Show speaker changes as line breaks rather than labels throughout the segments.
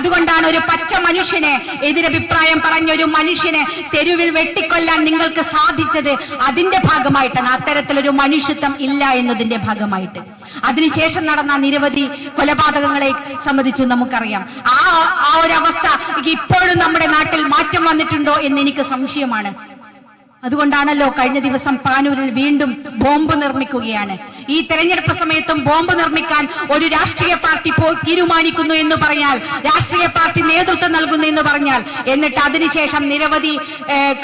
അതുകൊണ്ടാണ് ഒരു പച്ച മനുഷ്യനെ എതിരഭിപ്രായം പറഞ്ഞ ഒരു മനുഷ്യനെ തെരുവിൽ വെട്ടിക്കൊല്ലാൻ നിങ്ങൾക്ക് സാധിച്ചത് അതിന്റെ ഭാഗമായിട്ടാണ്. അത്തരത്തിലൊരു മനുഷ്യത്വം ഇല്ല എന്നതിന്റെ ഭാഗമായിട്ട്. അതിനുശേഷം നടന്ന നിരവധി കൊലപാതകങ്ങളെ സംബന്ധിച്ച് നമുക്കറിയാം. ആ ആ ഒരു അവസ്ഥ ഇപ്പോഴും നമ്മുടെ നാട്ടിൽ മാറ്റം വന്നിട്ടുണ്ടോ എന്ന് എനിക്ക് സംശയമാണ്. അതുകൊണ്ടാണല്ലോ കഴിഞ്ഞ ദിവസം പാനൂരിൽ വീണ്ടും ബോംബ് നിർമ്മിക്കുകയാണ്. ഈ തെരഞ്ഞെടുപ്പ് സമയത്തും ബോംബ് നിർമ്മിക്കാൻ ഒരു രാഷ്ട്രീയ പാർട്ടി തീരുമാനിക്കുന്നു എന്ന് പറഞ്ഞാൽ രാഷ്ട്രീയ പാർട്ടി നേതൃത്വം നൽകുന്നു എന്ന് പറഞ്ഞാൽ എന്നിട്ട് അതിനുശേഷം നിരവധി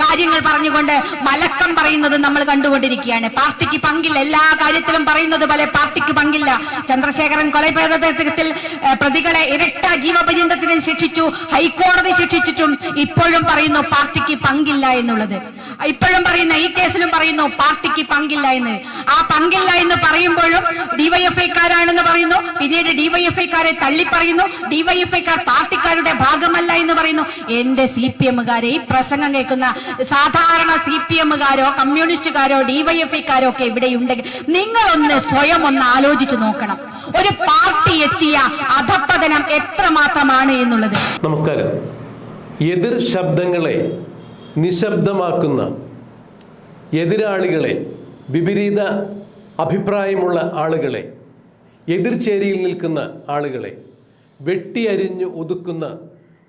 കാര്യങ്ങൾ പറഞ്ഞുകൊണ്ട് മലക്കം പറയുന്നത് നമ്മൾ കണ്ടുകൊണ്ടിരിക്കുകയാണ്. പാർട്ടിക്ക് പങ്കില്ല എല്ലാ കാര്യത്തിലും പറയുന്നത് പോലെ പാർട്ടിക്ക് പങ്കില്ല. ചന്ദ്രശേഖരൻ കൊലപാതകത്തിൽ പ്രതികളെ ഇരട്ട ജീവപര്യന്തത്തിന് ശിക്ഷിച്ചു ഹൈക്കോടതി ശിക്ഷിച്ചിട്ടും ഇപ്പോഴും പറയുന്നു പാർട്ടിക്ക് പങ്കില്ല എന്നുള്ളത്. ഇപ്പോഴും പറയുന്ന ഈ കേസിലും പറയുന്നു പാർട്ടിക്ക് പങ്കില്ല എന്ന്. ആ പങ്കില്ല എന്ന് പറയുമ്പോഴും ഡിവൈഎഫ്ഐക്കാരാണെന്ന് പറയുന്നു. പിന്നീട് ഡിവൈഎഫ്ഐക്കാരെ തള്ളി പറയുന്നു ഡിവൈഎഫ്ഐക്കാർ പാർട്ടിക്കാരുടെ ഭാഗമല്ല എന്ന് പറയുന്നു. എന്റെ സി പി എമ്മുകാരെ ഈ പ്രസംഗം കേൾക്കുന്ന സാധാരണ സി പി എമ്മുകാരോ കമ്മ്യൂണിസ്റ്റുകാരോ ഡിവൈഎഫ്ഐക്കാരോ ഒക്കെ ഇവിടെയുണ്ടെങ്കിൽ നിങ്ങളൊന്ന് സ്വയം ഒന്ന് ആലോചിച്ചു നോക്കണം. ഒരു പാർട്ടി എത്തിയ അധപ്പതനം എത്രമാത്രമാണ് എന്നുള്ളത്.
നമസ്കാരം. എതിർ ശബ്ദങ്ങളെ നിശബ്ദമാക്കുന്ന എതിരാളികളെ വിപരീത അഭിപ്രായമുള്ള ആളുകളെ എതിർചേരിയിൽ നിൽക്കുന്ന ആളുകളെ വെട്ടിയരിഞ്ഞ് ഒതുക്കുന്ന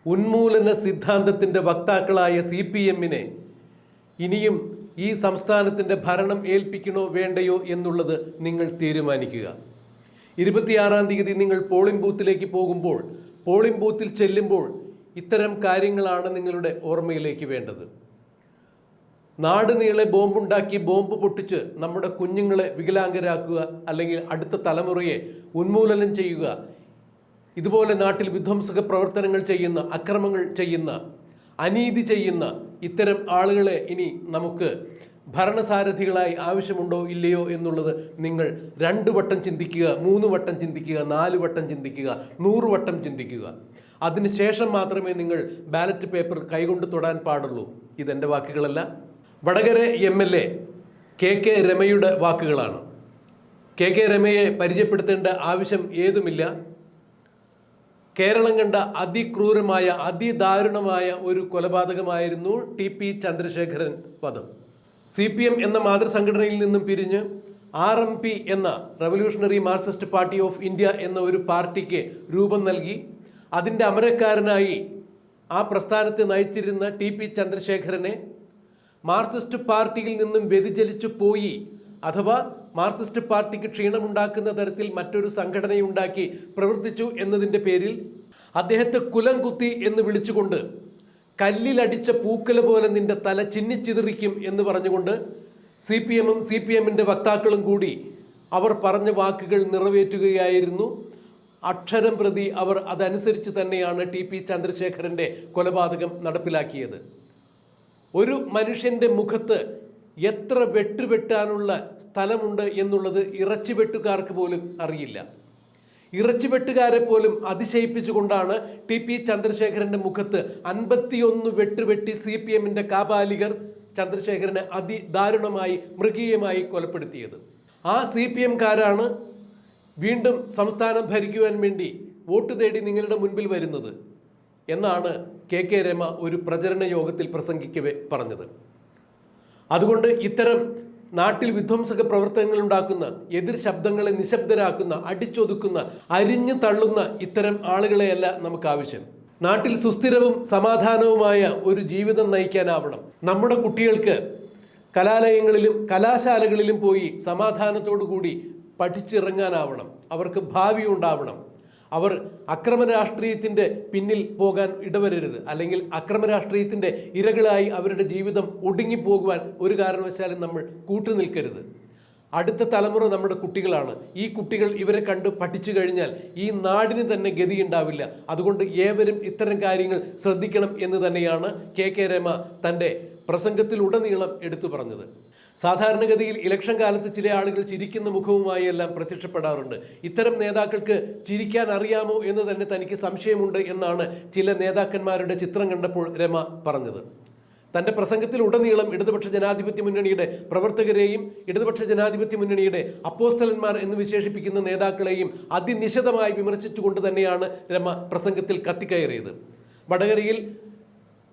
ഉന്മൂലന സിദ്ധാന്തത്തിന്റെ വക്താക്കളായ സി പി എമ്മിനെ ഇനിയും ഈ സംസ്ഥാനത്തിന്റെ ഭരണം ഏൽപ്പിക്കണോ വേണ്ടയോ എന്നുള്ളത് നിങ്ങൾ തീരുമാനിക്കുക. ഇരുപത്തിയാറാം തീയതി നിങ്ങൾ പോളിംഗ് ബൂത്തിലേക്ക് പോകുമ്പോൾ പോളിംഗ് ബൂത്തിൽ ചെല്ലുമ്പോൾ ഇത്തരം കാര്യങ്ങളാണ് നിങ്ങളുടെ ഓർമ്മയിലേക്ക് വേണ്ടത്. നാട് നീളെ ബോംബുണ്ടാക്കി ബോംബ് പൊട്ടിച്ച് നമ്മുടെ കുഞ്ഞുങ്ങളെ വികലാംഗരാക്കുക അല്ലെങ്കിൽ അടുത്ത തലമുറയെ ഉന്മൂലനം ചെയ്യുക. ഇതുപോലെ നാട്ടിൽ വിധ്വംസക പ്രവർത്തനങ്ങൾ ചെയ്യുന്ന അക്രമങ്ങൾ ചെയ്യുന്ന അനീതി ചെയ്യുന്ന ഇത്തരം ആളുകളെ ഇനി നമുക്ക് ഭരണസാരഥികളായി ആവശ്യമുണ്ടോ ഇല്ലയോ എന്നുള്ളത് നിങ്ങൾ രണ്ട് വട്ടം ചിന്തിക്കുക മൂന്ന് വട്ടം ചിന്തിക്കുക നാല് വട്ടം ചിന്തിക്കുക നൂറ് വട്ടം ചിന്തിക്കുക. അതിനുശേഷം മാത്രമേ നിങ്ങൾ ബാലറ്റ് പേപ്പർ കൈകൊണ്ട് തൊടാൻ പാടുള്ളൂ. ഇതെന്റെ വാക്കുകളല്ല. Vadakara M L A K K രമയുടെ വാക്കുകളാണ്. കെ കെ രമയെ പരിചയപ്പെടുത്തേണ്ട ആവശ്യം ഏതുമില്ല. കേരളം കണ്ട അതിക്രൂരമായ അതിദാരുണമായ ഒരു കൊലപാതകമായിരുന്നു ടി പി ചന്ദ്രശേഖരൻ പദം. സി പി എം എന്ന മാതൃസംഘടനയിൽ നിന്നും പിരിഞ്ഞ് ആർ എം പി എന്ന revolutionary Marxist party of India എന്ന ഒരു പാർട്ടിക്ക് രൂപം നൽകി. അതിന്റെ അമരക്കാരനായി ആ പ്രസ്ഥാനത്തെ നയിച്ചിരുന്ന ടി പി ചന്ദ്രശേഖരനെ മാർക്സിസ്റ്റ് പാർട്ടിയിൽ നിന്നും വ്യതിചലിച്ചു പോയി അഥവാ മാർക്സിസ്റ്റ് പാർട്ടിക്ക് ക്ഷീണമുണ്ടാക്കുന്ന തരത്തിൽ മറ്റൊരു സംഘടനയുണ്ടാക്കി പ്രവർത്തിച്ചു എന്നതിന്റെ പേരിൽ അദ്ദേഹത്തെ കുലം കുത്തി എന്ന് വിളിച്ചുകൊണ്ട് കല്ലിലടിച്ച പൂക്കല പോലെ നിന്റെ തല ചിന്നിച്ചിതറിക്കും എന്ന് പറഞ്ഞുകൊണ്ട് സി പി എമ്മും സി പി എമ്മിന്റെ വക്താക്കളും കൂടി അവർ പറഞ്ഞ വാക്കുകൾ നിറവേറ്റുകയായിരുന്നു. അക്ഷരം പ്രതി അവർ അതനുസരിച്ച് തന്നെയാണ് ടി പി ചന്ദ്രശേഖരന്റെ കൊലപാതകം നടപ്പിലാക്കിയത്. ഒരു മനുഷ്യന്റെ മുഖത്ത് എത്ര വെട്ടുവെട്ടാനുള്ള സ്ഥലമുണ്ട് എന്നുള്ളത് ഇറച്ചി വെട്ടുകാർക്ക് പോലും അറിയില്ല. ഇറച്ചി വെട്ടുകാരെ പോലും അതിശയിപ്പിച്ചുകൊണ്ടാണ് ടി പി ചന്ദ്രശേഖരന്റെ മുഖത്ത് അൻപത്തിയൊന്ന് വെട്ടുവെട്ടി സി പി എമ്മിന്റെ കാപാലികർ ചന്ദ്രശേഖരനെ അതിദാരുണമായി മൃഗീയമായി കൊലപ്പെടുത്തിയത്. ആ സി പി എംകാരാണ് വീണ്ടും സംസ്ഥാനം ഭരിക്കുവാൻ വേണ്ടി വോട്ട് തേടി നിങ്ങളുടെ മുൻപിൽ വരുന്നത് എന്നാണ് കെ കെ രമ ഒരു പ്രചരണ യോഗത്തിൽ പ്രസംഗിക്കവേ പറഞ്ഞത്. അതുകൊണ്ട് ഇത്തരം നാട്ടിൽ വിധ്വംസക പ്രവർത്തനങ്ങൾ ഉണ്ടാക്കുന്ന എതിർ ശബ്ദങ്ങളെ നിശബ്ദരാക്കുന്ന അടിച്ചൊതുക്കുന്ന അരിഞ്ഞു തള്ളുന്ന ഇത്തരം ആളുകളെയല്ല നമുക്ക് ആവശ്യം. നാട്ടിൽ സുസ്ഥിരവും സമാധാനവുമായ ഒരു ജീവിതം നയിക്കാനാവണം. നമ്മുടെ കുട്ടികൾക്ക് കലാലയങ്ങളിലും കലാശാലകളിലും പോയി സമാധാനത്തോടു കൂടി പഠിച്ചിറങ്ങാനാവണം. അവർക്ക് ഭാവി ഉണ്ടാവണം അവർ അക്രമ രാഷ്ട്രീയത്തിന്റെ പിന്നിൽ പോകാൻ ഇടവരരുത്. അല്ലെങ്കിൽ അക്രമ രാഷ്ട്രീയത്തിന്റെ ഇരകളായി അവരുടെ ജീവിതം ഒടുങ്ങിപ്പോകുവാൻ ഒരു കാരണവശാലും നമ്മൾ കൂട്ടുനിൽക്കരുത്. അടുത്ത തലമുറ നമ്മുടെ കുട്ടികളാണ്. ഈ കുട്ടികൾ ഇവരെ കണ്ട് പഠിച്ചു കഴിഞ്ഞാൽ ഈ നാടിന് തന്നെ ഗതിയുണ്ടാവില്ല. അതുകൊണ്ട് ഏവരും ഇത്തരം കാര്യങ്ങൾ ശ്രദ്ധിക്കണം എന്ന് തന്നെയാണ് കെ കെ രമ തന്റെ പ്രസംഗത്തിലുടനീളം എടുത്തു പറഞ്ഞത്. സാധാരണഗതിയിൽ ഇലക്ഷൻ കാലത്ത് ചില ആളുകൾ ചിരിക്കുന്ന മുഖവുമായി എല്ലാം പ്രത്യക്ഷപ്പെടാറുണ്ട്. ഇത്തരം നേതാക്കൾക്ക് ചിരിക്കാൻ അറിയാമോ എന്ന് തന്നെ തനിക്ക് സംശയമുണ്ട് എന്നാണ് ചില നേതാക്കന്മാരുടെ ചിത്രം കണ്ടപ്പോൾ രമ പറഞ്ഞത്. തന്റെ പ്രസംഗത്തിൽ ഉടനീളം ഇടതുപക്ഷ ജനാധിപത്യ മുന്നണിയുടെ പ്രവർത്തകരെയും ഇടതുപക്ഷ ജനാധിപത്യ മുന്നണിയുടെ അപ്പോസ്തലന്മാർ എന്ന് വിശേഷിപ്പിക്കുന്ന നേതാക്കളെയും അതിനിശിതമായി വിമർശിച്ചുകൊണ്ട് തന്നെയാണ് രമ പ്രസംഗത്തിൽ കത്തിക്കയറിയത്. വടകരയിൽ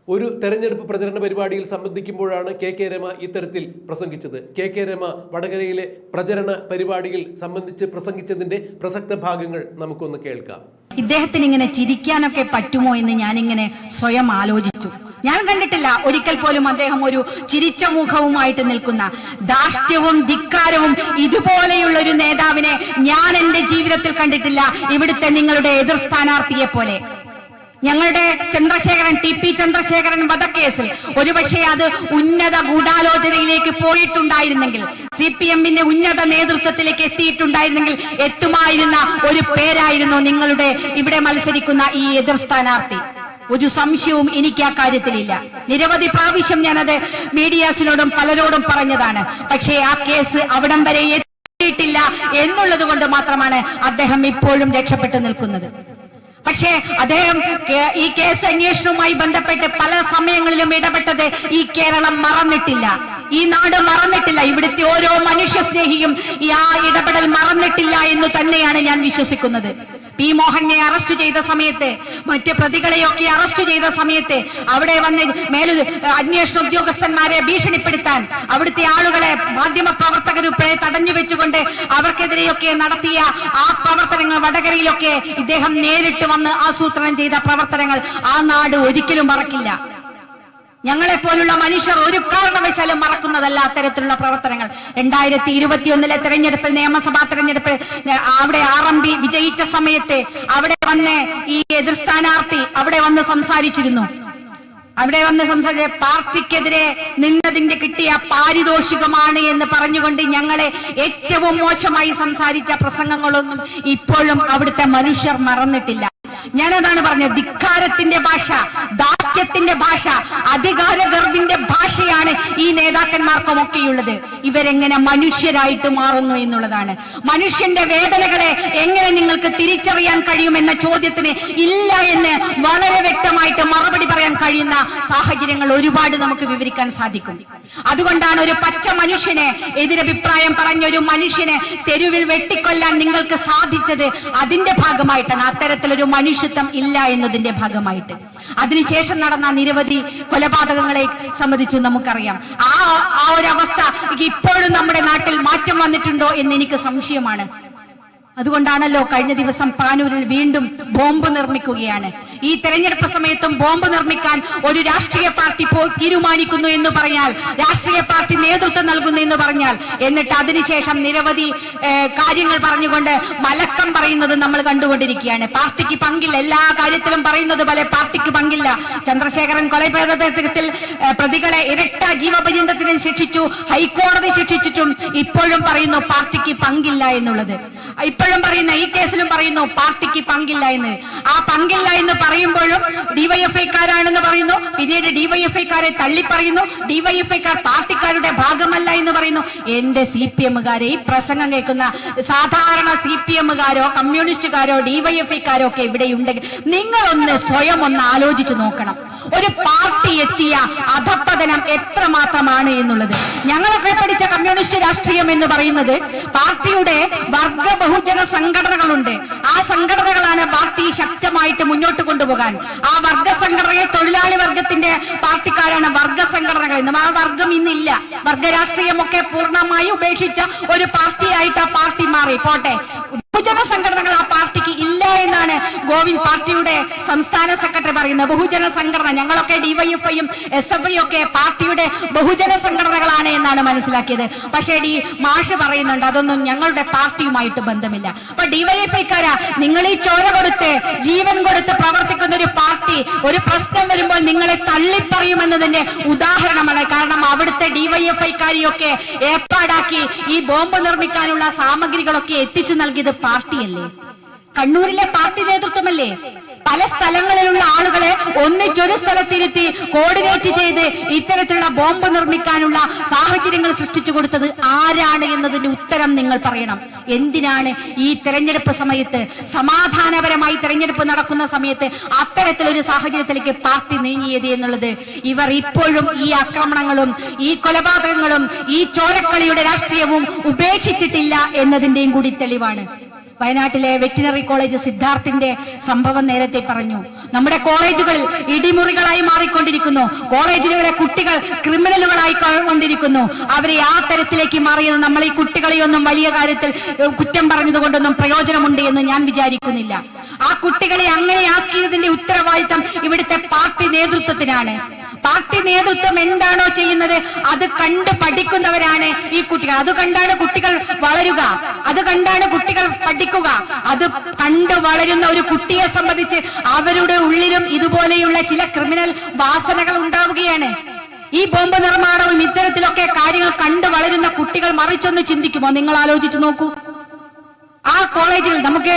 ഒരു തെരഞ്ഞെടുപ്പ് പ്രചരണ പരിപാടിയിൽ സംബന്ധിക്കുമ്പോഴാണ് കെ കെ രമ ഇത്തരത്തിൽ പ്രസംഗിച്ചത്. കെ കെ രമ വടകരയിലെ പ്രചരണ പരിപാടിയിൽ സംബന്ധിച്ച് പ്രസംഗിച്ചതിന്റെ പ്രസക്ത ഭാഗങ്ങൾ നമുക്കൊന്ന് കേൾക്കാം.
ഇദ്ദേഹത്തിന് ഇങ്ങനെ ചിരിക്കാനൊക്കെ പറ്റുമോ എന്ന് ഞാനിങ്ങനെ സ്വയം ആലോചിച്ചു. ഞാൻ കണ്ടിട്ടില്ല ഒരിക്കൽ പോലും അദ്ദേഹം ഒരു ചിരിച്ച മുഖവുമായിട്ട് നിൽക്കുന്ന. ദാഷ്ട്യവും ധിക്കാരവും ഇതുപോലെയുള്ള ഒരു നേതാവിനെ ഞാൻ എന്റെ ജീവിതത്തിൽ കണ്ടിട്ടില്ല. ഇവിടുത്തെ നിങ്ങളുടെ എതിർ സ്ഥാനാർത്ഥിയെ പോലെ ഞങ്ങളുടെ ചന്ദ്രശേഖരൻ ടി പി ചന്ദ്രശേഖരൻ വധക്കേസിൽ. ഒരുപക്ഷെ അത് ഉന്നത ഗൂഢാലോചനയിലേക്ക് പോയിട്ടുണ്ടായിരുന്നെങ്കിൽ സി പി എമ്മിന്റെ ഉന്നത നേതൃത്വത്തിലേക്ക് എത്തിയിട്ടുണ്ടായിരുന്നെങ്കിൽ എത്തുമായിരുന്ന ഒരു പേരായിരുന്നു നിങ്ങളുടെ ഇവിടെ മത്സരിക്കുന്ന ഈ എതിർ സ്ഥാനാർത്ഥി. ഒരു സംശയവും എനിക്ക് ആ കാര്യത്തിലില്ല. നിരവധി പ്രാവശ്യം ഞാനത് മീഡിയാസിനോടും പലരോടും പറഞ്ഞതാണ്. പക്ഷേ ആ കേസ് അവിടം വരെ എത്തിയിട്ടില്ല എന്നുള്ളത് കൊണ്ട് മാത്രമാണ് അദ്ദേഹം ഇപ്പോഴും രക്ഷപ്പെട്ടു നിൽക്കുന്നത്. പക്ഷേ അദ്ദേഹം ഈ കേസ് അന്വേഷണവുമായി ബന്ധപ്പെട്ട് പല സമയങ്ങളിലും ഇടപെട്ടത് ഈ കേരളം മറന്നിട്ടില്ല. ഈ നാട് മറന്നിട്ടില്ല. ഇവിടുത്തെ ഓരോ മനുഷ്യ സ്നേഹിയും ഈ ആ ഇടപെടൽ മറന്നിട്ടില്ല എന്ന് തന്നെയാണ് ഞാൻ വിശ്വസിക്കുന്നത്. പി മോഹനെ അറസ്റ്റ് ചെയ്ത സമയത്ത് മറ്റ് പ്രതികളെയൊക്കെ അറസ്റ്റ് ചെയ്ത സമയത്ത് അവിടെ വന്ന് മേലു അന്വേഷണ ഉദ്യോഗസ്ഥന്മാരെ ഭീഷണിപ്പെടുത്താൻ അവിടുത്തെ ആളുകളെ മാധ്യമ പ്രവർത്തകരുൾപ്പെടെ തടഞ്ഞു വെച്ചുകൊണ്ട് അവർക്കെതിരെയൊക്കെ നടത്തിയ ആ പ്രവർത്തനങ്ങൾ വടകരയിലൊക്കെ ഇദ്ദേഹം നേരിട്ട് വന്ന് ആസൂത്രണം ചെയ്ത പ്രവർത്തനങ്ങൾ ആ നാട് ഒരിക്കലും മറക്കില്ല. ഞങ്ങളെ പോലുള്ള മനുഷ്യർ ഒരു കാരണവശാലും മറക്കുന്നതല്ല അത്തരത്തിലുള്ള പ്രവർത്തനങ്ങൾ. രണ്ടായിരത്തി ഇരുപത്തിയൊന്നിലെ തെരഞ്ഞെടുപ്പിൽ നിയമസഭാ തെരഞ്ഞെടുപ്പിൽ അവിടെ ആർ എം പി വിജയിച്ച സമയത്ത് അവിടെ വന്ന് ഈ എതിർ സ്ഥാനാർത്ഥി അവിടെ വന്ന് സംസാരിച്ചിരുന്നു. അവിടെ വന്ന് സംസാരിച്ച പാർട്ടിക്കെതിരെ നിന്നതിന്റെ കിട്ടിയ പാരിതോഷികമാണ് എന്ന് പറഞ്ഞുകൊണ്ട് ഞങ്ങളെ ഏറ്റവും മോശമായി സംസാരിച്ച പ്രസംഗങ്ങളൊന്നും ഇപ്പോഴും അവിടുത്തെ മനുഷ്യർ മറന്നിട്ടില്ല. ഞാനതാണ് പറഞ്ഞത്. ധിക്കാരത്തിന്റെ ഭാഷ ദാസ്യത്തിന്റെ ഭാഷ അധികാര ഗർഭിന്റെ ഭാഷയാണ് ഈ നേതാക്കന്മാർക്കും ഒക്കെയുള്ളത് ഇവരെങ്ങനെ മനുഷ്യരായിട്ട് മാറുന്നു എന്നുള്ളതാണ്. മനുഷ്യന്റെ വേദനകളെ എങ്ങനെ നിങ്ങൾക്ക് തിരിച്ചറിയാൻ കഴിയുമെന്ന ചോദ്യത്തിന് ഇല്ല എന്ന് വളരെ വ്യക്തമായിട്ട് മറുപടി പറയാൻ കഴിയുന്ന സാഹചര്യങ്ങൾ ഒരുപാട് നമുക്ക് വിവരിക്കാൻ സാധിക്കും. അതുകൊണ്ടാണ് ഒരു പച്ച മനുഷ്യനെ എതിരഭിപ്രായം പറഞ്ഞ ഒരു മനുഷ്യനെ തെരുവിൽ വെട്ടിക്കൊല്ലാൻ നിങ്ങൾക്ക് സാധിച്ചത് അതിന്റെ ഭാഗമായിട്ടാണ്. അത്തരത്തിലൊരു മനുഷ്യത്വം ഇല്ല എന്നതിന്റെ ഭാഗമായിട്ട്. അതിനുശേഷം നടന്ന നിരവധി കൊലപാതകങ്ങളെ സംബന്ധിച്ച് നമുക്കറിയാം. ആ ആ ഒരു അവസ്ഥ ഇപ്പോഴും നമ്മുടെ നാട്ടിൽ മാറ്റം വന്നിട്ടുണ്ടോ എന്ന് എനിക്ക് സംശയമാണ്. അതുകൊണ്ടാണല്ലോ കഴിഞ്ഞ ദിവസം പാനൂരിൽ വീണ്ടും ബോംബ് നിർമ്മിക്കുകയാണ്. ഈ തെരഞ്ഞെടുപ്പ് സമയത്തും ബോംബ് നിർമ്മിക്കാൻ ഒരു രാഷ്ട്രീയ പാർട്ടി തീരുമാനിക്കുന്നു എന്ന് പറഞ്ഞാൽ രാഷ്ട്രീയ പാർട്ടി നേതൃത്വം നൽകുന്നു എന്ന് പറഞ്ഞാൽ എന്നിട്ട് അതിനുശേഷം നിരവധി കാര്യങ്ങൾ പറഞ്ഞുകൊണ്ട് മലക്കം പറയുന്നത് നമ്മൾ കണ്ടുകൊണ്ടിരിക്കുകയാണ്. പാർട്ടിക്ക് പങ്കില്ല എല്ലാ കാര്യത്തിലും പറയുന്നത് പോലെ പാർട്ടിക്ക് പങ്കില്ല. ചന്ദ്രശേഖരൻ കൊലപാതകത്തിൽ പ്രതികളെ ഇരട്ട ജീവപര്യന്തത്തിന് ശിക്ഷിച്ചു ഹൈക്കോടതി ശിക്ഷിച്ചിട്ടും ഇപ്പോഴും പറയുന്നു പാർട്ടിക്ക് പങ്കില്ല എന്നുള്ളത്. ഇപ്പോഴും പറയുന്ന ഈ കേസിലും പറയുന്നു പാർട്ടിക്ക് പങ്കില്ല എന്ന്. ആ പങ്കില്ല എന്ന് പറയുമ്പോഴും ഡിവൈഎഫ്ഐക്കാരാണെന്ന് പറയുന്നു. പിന്നീട് ഡിവൈഎഫ്ഐക്കാരെ തള്ളി പറയുന്നു ഡിവൈഎഫ്ഐക്കാർ പാർട്ടിക്കാരുടെ ഭാഗമല്ല എന്ന് പറയുന്നു. എന്റെ സി പി എമ്മുകാരെ ഈ പ്രസംഗം കേൾക്കുന്ന സാധാരണ സി പി എമ്മുകാരോ കമ്മ്യൂണിസ്റ്റുകാരോ ഡിവൈഎഫ്ഐക്കാരോ ഒക്കെ ഇവിടെ ഉണ്ടെങ്കിൽ നിങ്ങളൊന്ന് സ്വയം ഒന്ന് ആലോചിച്ചു നോക്കണം. ഒരു പാർട്ടി എത്തിയ അധപ്പതനം എത്രമാത്രമാണ് എന്നുള്ളത്. ഞങ്ങളൊക്കെ പഠിച്ച കമ്മ്യൂണിസ്റ്റ് രാഷ്ട്രീയം എന്ന് പറയുന്നത് പാർട്ടിയുടെ വർഗ ബഹുജന സംഘടനകളുണ്ട്. ആ സംഘടനകളാണ് പാർട്ടി ശക്തമായിട്ട് മുന്നോട്ട് കൊണ്ടുപോകാൻ. ആ വർഗ സംഘടനയെ തൊഴിലാളി വർഗത്തിന്റെ പാർട്ടിക്കാരാണ് വർഗ സംഘടനകൾ എന്നും. ആ വർഗം ഇന്നില്ല. വർഗ രാഷ്ട്രീയമൊക്കെ പൂർണമായി ഉപേക്ഷിച്ച ഒരു പാർട്ടിയായിട്ട് ആ പാർട്ടി മാറി. പോട്ടെ. ബഹുജന സംഘടനകൾ ആ പാർട്ടിക്ക് ഇല്ല എന്നാണ് ഗോവിന്ദ് പാർട്ടിയുടെ സംസ്ഥാന സെക്രട്ടറി പറയുന്നത് ബഹുജന സംഘടന. ഞങ്ങളൊക്കെ ഡിവൈഎഫ്ഐയും എസ് എഫ് ഐ ഒക്കെ പാർട്ടിയുടെ ബഹുജന സംഘടനകളാണ് എന്നാണ് മനസ്സിലാക്കിയത്. പക്ഷേ ഡി മാഷ് പറയുന്നുണ്ട് അതൊന്നും ഞങ്ങളുടെ പാർട്ടിയുമായിട്ട് ബന്ധമില്ല. അപ്പൊ ഡിവൈഎഫ്ഐക്കാരാ നിങ്ങൾ ഈ ചോര കൊടുത്ത് ജീവൻ കൊടുത്ത് പ്രവർത്തിക്കുന്ന ഒരു പാർട്ടി ഒരു പ്രശ്നം വരുമ്പോൾ നിങ്ങളെ തള്ളിപ്പറയുമെന്നതിന്റെ ഉദാഹരണമാണ്. കാരണം അവിടുത്തെ ഡിവൈഎഫ്ഐക്കാരെയൊക്കെ ഏർപ്പാടാക്കി ഈ ബോംബ് നിർമ്മിക്കാനുള്ള സാമഗ്രികളൊക്കെ എത്തിച്ചു നൽകിയത് പാർട്ടിയല്ലേ? കണ്ണൂരിലെ പാർട്ടി നേതൃത്വമല്ലേ? പല സ്ഥലങ്ങളിലുള്ള ആളുകളെ ഒന്നിച്ചൊരു സ്ഥലത്തിരുത്തി കോർഡിനേറ്റ് ചെയ്ത് ഇത്തരത്തിലുള്ള ബോംബ് നിർമ്മിക്കാനുള്ള സാഹചര്യങ്ങൾ സൃഷ്ടിച്ചു കൊടുത്തത് ആരാണ് എന്നതിന്റെ ഉത്തരം നിങ്ങൾ പറയണം. എന്തിനാണ് ഈ തെരഞ്ഞെടുപ്പ് സമയത്ത് സമാധാനപരമായി തെരഞ്ഞെടുപ്പ് നടക്കുന്ന സമയത്ത് അത്തരത്തിലൊരു സാഹചര്യത്തിലേക്ക് പാർട്ടി നീങ്ങിയത് എന്നുള്ളത്? ഇവർ ഇപ്പോഴും ഈ ആക്രമണങ്ങളും ഈ കൊലപാതകങ്ങളും ഈ ചോരക്കളിയുടെ രാഷ്ട്രീയവും ഉപേക്ഷിച്ചിട്ടില്ല എന്നതിന്റെയും കൂടി തെളിവാണ്. വയനാട്ടിലെ വെറ്റിനറി കോളേജ് സിദ്ധാർത്ഥിന്റെ സംഭവം നേരത്തെ പറഞ്ഞു. നമ്മുടെ കോളേജുകൾ ഇടിമുറികളായി മാറിക്കൊണ്ടിരിക്കുന്നു. കോളേജിലെ കുട്ടികൾ ക്രിമിനലുകളായി കൊണ്ടിരിക്കുന്നു. അവരെ ആ തരത്തിലേക്ക് മാറിയത് നമ്മൾ ഈ കുട്ടികളെയൊന്നും വലിയ കാര്യത്തിൽ കുറ്റം പറഞ്ഞതുകൊണ്ടൊന്നും പ്രയോജനമുണ്ട് എന്ന് ഞാൻ വിചാരിക്കുന്നില്ല. ആ കുട്ടികളെ അങ്ങനെയാക്കിയതിന്റെ ഉത്തരവാദിത്തം ഇവിടുത്തെ പാർട്ടി നേതൃത്വത്തിനാണ്. പാർട്ടി നേതൃത്വം എന്താണോ ചെയ്യുന്നത് അത് കണ്ട് പഠിക്കുന്നവരാണ് ഈ കുട്ടികൾ. അത് കണ്ടാണ് കുട്ടികൾ വളരുക. അത് കണ്ടാണ് കുട്ടികൾ പഠിക്കുക. അത് കണ്ട് വളരുന്ന ഒരു കുട്ടിയെ സംബന്ധിച്ച് അവരുടെ ഉള്ളിലും ഇതുപോലെയുള്ള ചില ക്രിമിനൽ വാസനകൾ ഉണ്ടാവുകയാണ്. ഈ ബോംബ് നിർമ്മാണവും ഇത്തരത്തിലൊക്കെ കാര്യങ്ങൾ കണ്ടു വളരുന്ന കുട്ടികൾ മറിച്ചൊന്ന് ചിന്തിക്കുമോ? നിങ്ങൾ ആലോചിച്ചു നോക്കൂ. ആ കോളേജിൽ നമുക്ക്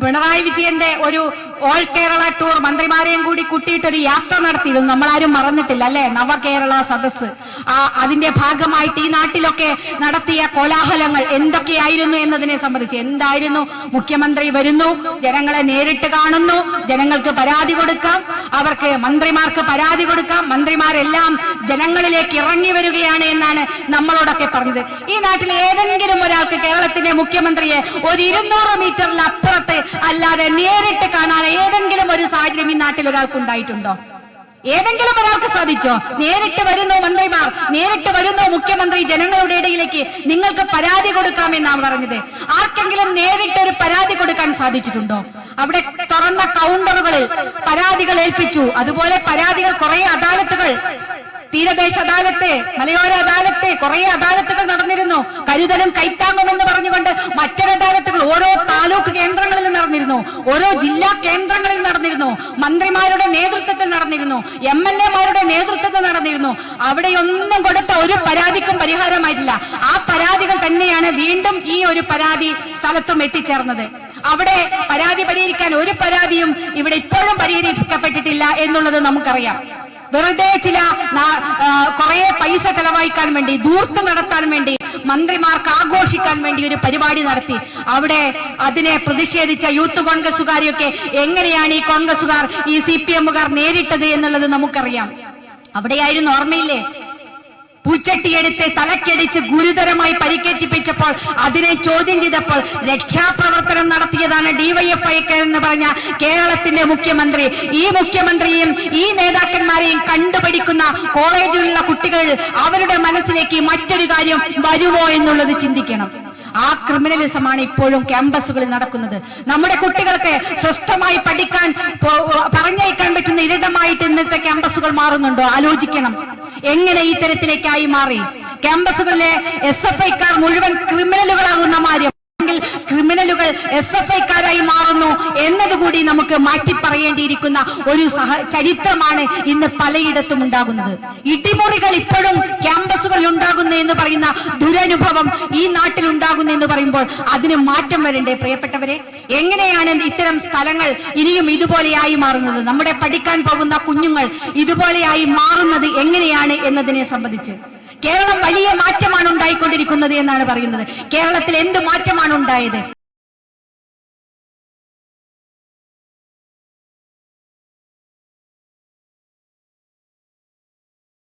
പിണറായി വിജയന്റെ ഒരു ഓൾ കേരള ടൂർ മന്ത്രിമാരെയും കൂടി കൂട്ടിയിട്ടൊരു യാത്ര നടത്തിയിരുന്നു. നമ്മളാരും മറന്നിട്ടില്ല അല്ലെ? നവകേരള സദസ് ആ അതിന്റെ ഭാഗമായിട്ട് ഈ നാട്ടിലൊക്കെ നടത്തിയ കോലാഹലങ്ങൾ എന്തൊക്കെയായിരുന്നു എന്നതിനെ സംബന്ധിച്ച് എന്തായിരുന്നു? മുഖ്യമന്ത്രി വരുന്നു ജനങ്ങളെ നേരിട്ട് കാണുന്നു ജനങ്ങൾക്ക് പരാതി കൊടുക്കാം അവർക്ക് മന്ത്രിമാർക്ക് പരാതി കൊടുക്കാം മന്ത്രിമാരെല്ലാം ജനങ്ങളിലേക്ക് ഇറങ്ങി വരികയാണ് എന്നാണ് നമ്മളോടൊക്കെ പറഞ്ഞത്. ഈ നാട്ടിൽ ഏതെങ്കിലും ഒരാൾക്ക് കേരളത്തിന്റെ മുഖ്യമന്ത്രിയെ ഒരു ഇരുന്നൂറ് മീറ്ററിൽ അപ്പുറത്ത് അല്ലാതെ നേരിട്ട് കാണാൻ ഏതെങ്കിലും ഒരു സാഹചര്യം ഈ നാട്ടിൽ ഒരാൾക്ക് ഉണ്ടായിട്ടുണ്ടോ? ഏതെങ്കിലും ഒരാൾക്ക് സാധിച്ചോ? നേരിട്ട് വരുന്നു മന്ത്രിമാർ നേരിട്ട് വരുന്നു മുഖ്യമന്ത്രി ജനങ്ങളുടെ ഇടയിലേക്ക് നിങ്ങൾക്ക് പരാതി കൊടുക്കാമെന്നാണ് പറഞ്ഞത്. ആർക്കെങ്കിലും നേരിട്ട് ഒരു പരാതി കൊടുക്കാൻ സാധിച്ചിട്ടുണ്ടോ? അവിടെ തുറന്ന കൗണ്ടറുകളിൽ പരാതികൾ ഏൽപ്പിച്ചു. അതുപോലെ പരാതികൾ കുറെ അദാലത്തുകൾ തീരദേശ അദാലത്ത് മലയോര അദാലത്ത് കുറെ അദാലത്തുകൾ നടന്നിരുന്നു. കരുതലും കൈത്താങ്ങും എന്ന് പറഞ്ഞുകൊണ്ട് മറ്റൊരു അദാലത്തുകൾ ഓരോ താലൂക്ക് കേന്ദ്രങ്ങളിൽ നടന്നിരുന്നു. ഓരോ ജില്ലാ കേന്ദ്രങ്ങളിൽ നടന്നിരുന്നു. മന്ത്രിമാരുടെ നേതൃത്വത്തിൽ നടന്നിരുന്നു. എം എൽ നേതൃത്വത്തിൽ നടന്നിരുന്നു. അവിടെയൊന്നും കൊടുത്ത ഒരു പരാതിക്കും പരിഹാരമായിട്ടില്ല. ആ പരാതികൾ തന്നെയാണ് വീണ്ടും ഈ ഒരു പരാതി സ്ഥലത്തും എത്തിച്ചേർന്നത്. അവിടെ പരാതി പരിഹരിക്കാൻ ഒരു പരാതിയും ഇവിടെ ഇപ്പോഴും പരിഹരിക്കപ്പെട്ടിട്ടില്ല എന്നുള്ളത് നമുക്കറിയാം. വെറുതെ ചില കുറെ പൈസ ചെലവഴിക്കാൻ വേണ്ടി ദൂർത്ത് നടത്താൻ വേണ്ടി മന്ത്രിമാർക്ക് ആഘോഷിക്കാൻ വേണ്ടി ഒരു പരിപാടി നടത്തി. അവിടെ അതിനെ പ്രതിഷേധിച്ച യൂത്ത് കോൺഗ്രസുകാരെയൊക്കെ എങ്ങനെയാണ് ഈ കോൺഗ്രസുകാർ ഈ സി പി എമ്മുകാർ നേരിട്ടത് എന്നുള്ളത് നമുക്കറിയാം. അവിടെയായിരുന്നു ഓർമ്മയില്ലേ? പൂച്ചട്ടിയെടുത്ത് തലക്കടിച്ച് ഗുരുതരമായി പരിക്കേറ്റിപ്പിച്ചപ്പോൾ അതിനെ ചോദ്യം ചെയ്തപ്പോൾ രക്ഷാപ്രവർത്തനം നടത്തിയതാണ് ഡിവൈഎഫ്ഐക്ക് എന്ന് പറഞ്ഞ കേരളത്തിന്റെ മുഖ്യമന്ത്രി. ഈ മുഖ്യമന്ത്രിയും ഈ നേതാക്കന്മാരെയും കണ്ടുപഠിക്കുന്ന കോളേജിലുള്ള കുട്ടികൾ അവരുടെ മനസ്സിലേക്ക് മറ്റൊരു കാര്യം വരുമോ എന്നുള്ളത് ചിന്തിക്കണം. ആ ക്രിമിനലിസമാണ് ഇപ്പോഴും ക്യാമ്പസുകളിൽ നടക്കുന്നത്. നമ്മുടെ കുട്ടികൾക്ക് സ്വസ്ഥമായി പഠിക്കാൻ പറഞ്ഞയക്കാൻ പറ്റുന്ന ഇരിടമായിട്ട് ഇന്നത്തെ ക്യാമ്പസുകൾ മാറുന്നുണ്ടോ? ആലോചിക്കണം. എങ്ങനെ ഇത്തരത്തിലേക്കായി തരത്തിലേക്കായി മാറി? ക്യാമ്പസുകളിലെ എസ് എഫ് ഐക്കാർ മുഴുവൻ ക്രിമിനലുകളാകുന്ന മാര്യം ക്രിമിനലുകൾ എസ് എഫ് ഐക്കാരായി മാറുന്നു എന്നതുകൂടി നമുക്ക് മാറ്റി പറയേണ്ടിയിരിക്കുന്ന ഒരു സഹ ചരിത്രമാണ് ഇന്ന് പലയിടത്തും ഉണ്ടാകുന്നത്. ഇടിമുറികൾ ഇപ്പോഴും ക്യാമ്പസുകളിൽ ഉണ്ടാകുന്നു എന്ന് പറയുന്ന ദുരനുഭവം ഈ നാട്ടിൽ ഉണ്ടാകുന്നു എന്ന് പറയുമ്പോൾ അതിന് മാറ്റം വരണ്ടേ പ്രിയപ്പെട്ടവരെ? എങ്ങനെയാണ് ഇത്തരം സ്ഥലങ്ങൾ ഇനിയും ഇതുപോലെയായി മാറുന്നത്? നമ്മുടെ പഠിക്കാൻ പോകുന്ന കുഞ്ഞുങ്ങൾ ഇതുപോലെയായി മാറുന്നത് എങ്ങനെയാണ് എന്നതിനെ സംബന്ധിച്ച്. കേരളം വലിയ മാറ്റമാണ് ഉണ്ടായിക്കൊണ്ടിരിക്കുന്നത് എന്നാണ് പറയുന്നത്. കേരളത്തിൽ എന്ത് മാറ്റമാണ് ഉണ്ടായത്?